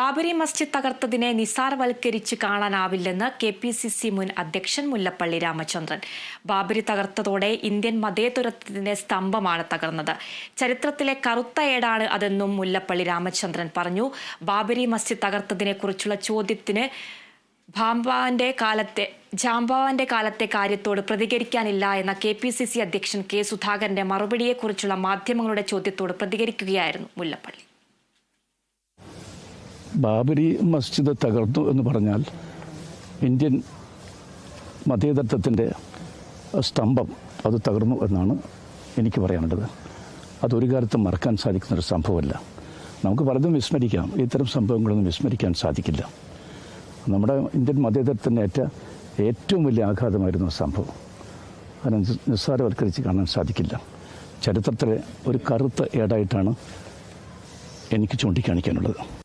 ബാബരി മസ്ജിദ് തകർത്തതിനെ നിസാർവൽക്കരിച്ച് കാണാനാവില്ലെന്ന് കെ പി സി സി മുൻ അധ്യക്ഷൻ മുല്ലപ്പള്ളി രാമചന്ദ്രൻ. ബാബരി തകർത്തതോടെ ഇന്ത്യൻ മതേതരത്വത്തിന്റെ സ്തംഭമാണ് തകർന്നത്. ചരിത്രത്തിലെ കറുത്ത ഏടാണ് അതെന്നും മുല്ലപ്പള്ളി രാമചന്ദ്രൻ പറഞ്ഞു. ബാബരി മസ്ജിദ് തകർത്തതിനെക്കുറിച്ചുള്ള ചോദ്യത്തിന് ഭാംബാന്റെ കാലത്തെ ജാംബാവന്റെ കാലത്തെ കാര്യത്തോട് പ്രതികരിക്കാനില്ല എന്ന കെ പി സി സി അധ്യക്ഷൻ കെ സുധാകരന്റെ മറുപടിയെക്കുറിച്ചുള്ള മാധ്യമങ്ങളുടെ ചോദ്യത്തോട് പ്രതികരിക്കുകയായിരുന്നു മുല്ലപ്പള്ളി. ബാബരി മസ്ജിദ് തകർന്നു എന്ന് പറഞ്ഞാൽ ഇന്ത്യൻ മതേതത്വത്തിന്റെ സ്തംഭം അത് തകർന്നു എന്നാണ് എനിക്ക് പറയാനുള്ളത്. അതൊരു കാലത്തും മറക്കാൻ സാധിക്കുന്നൊരു സംഭവമല്ല. നമുക്ക് പലതും വിസ്മരിക്കാം. ഇത്തരം സംഭവങ്ങളൊന്നും വിസ്മരിക്കാൻ സാധിക്കില്ല. നമ്മുടെ ഇന്ത്യൻ മതേതരത്തിന് ഏറ്റ ഏറ്റവും വലിയ ആഘാതമായിരുന്നു സംഭവം. അതിനെ നിസ്സാരവത്കരിച്ച് കാണാൻ സാധിക്കില്ല. ചരിത്രത്തിലെ ഒരു കറുത്ത ഏടായിട്ടാണ് എനിക്ക് ചൂണ്ടിക്കാണിക്കാനുള്ളത്.